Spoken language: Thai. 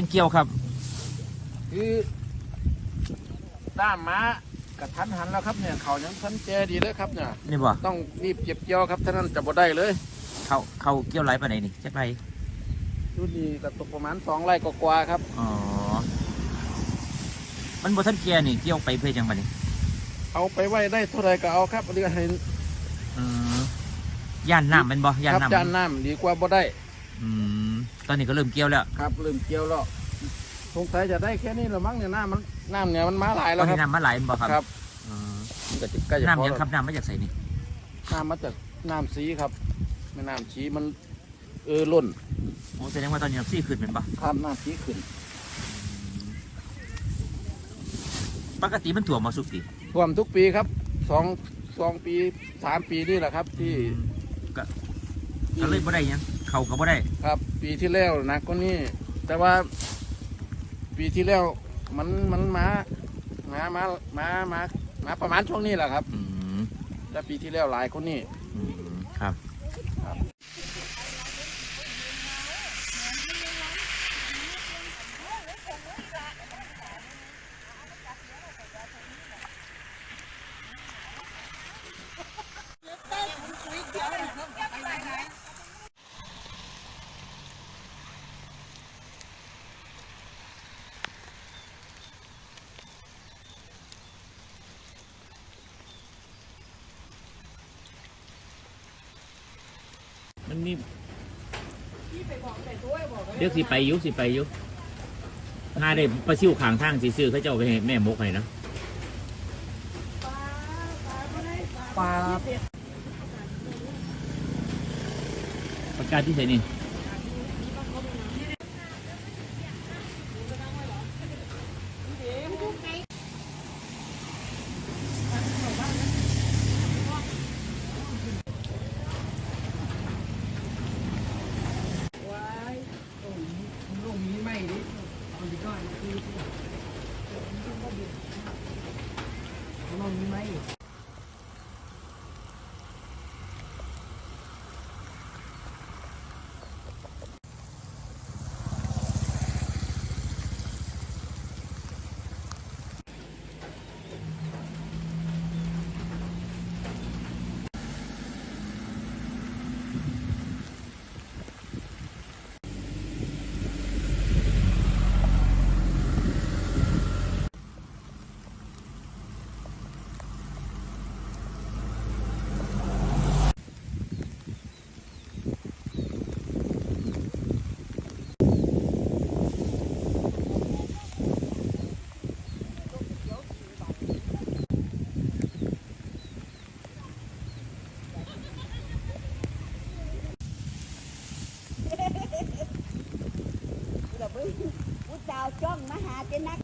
จึงเกี่ยวครับ คือด้ามม้ากระทันหันแล้วครับเนี่ยเขายังทันแจดีเลยครับเนี่ยนี่บ่ต้องรีบเก็บเกี่ยวครับท่านั้นจะบ่ได้เลย เขาเขาเกี่ยวไหลไปไหนนี่จักไรดูดีก็ตกประมาณสองไร่กว่าๆครับอ๋อมันบ่ทันเกี่ยนี่เกี่ยวไปเพื่อจังบัดนี้ เอาไปไว้ได้เท่าไรก็เอาครับเรือให้อือย่านน้ำแมันบ่ย่านครับน้ำจานน้ำดีกว่าบ่ได้ อืม ตอนนี้ก็เริ่มเกี่ยวแล้วครับลืมเกี่ยวแล้วสงสัยจะได้แค่นี้ละมั้งเนี่ยน้ำมันน้ำเนี่ยมันมาหลายตแล้อวนครันี้บน้ำมาไหลแม่นบ่ครับครับอืมก็จะใกล้จะพอน้ำยังแล้วครับน้ำมาจากไสนี่น้ำมาจากน้ำสีครับแม่น้ำสีมันเออล้นโอ้แสดงว่าตอนนี้น้ำซีขึ้นแม่นบ่ข้ามน้ำสีขึ้นปกติมันถ่วมมาสุกติท่วมทุกปีครับสองสองปีสามปีนี่แหละครับที่ก็ก็เลยบ่ได้หยัง เขาก็บ่ได้ ครับ ปีที่แล้วหนักกว่านี้แต่ว่า ปีที่แล้วมันมันมามามามามามาประมาณช่วงนี้แหละครับ อืมแต่ปีที่แล้วหลายคนนี่ อืมครับครับ มันมีเดี๋ยวสิไปอยุสิไปอยุหาได้ปลาซิวขางทางสิซื้อเขาเจ้าไปให้แม่มกให้นะปลาประกาศที่ไหนนี่ 你满意 อุตส่าห์จ้องมหาเจนัก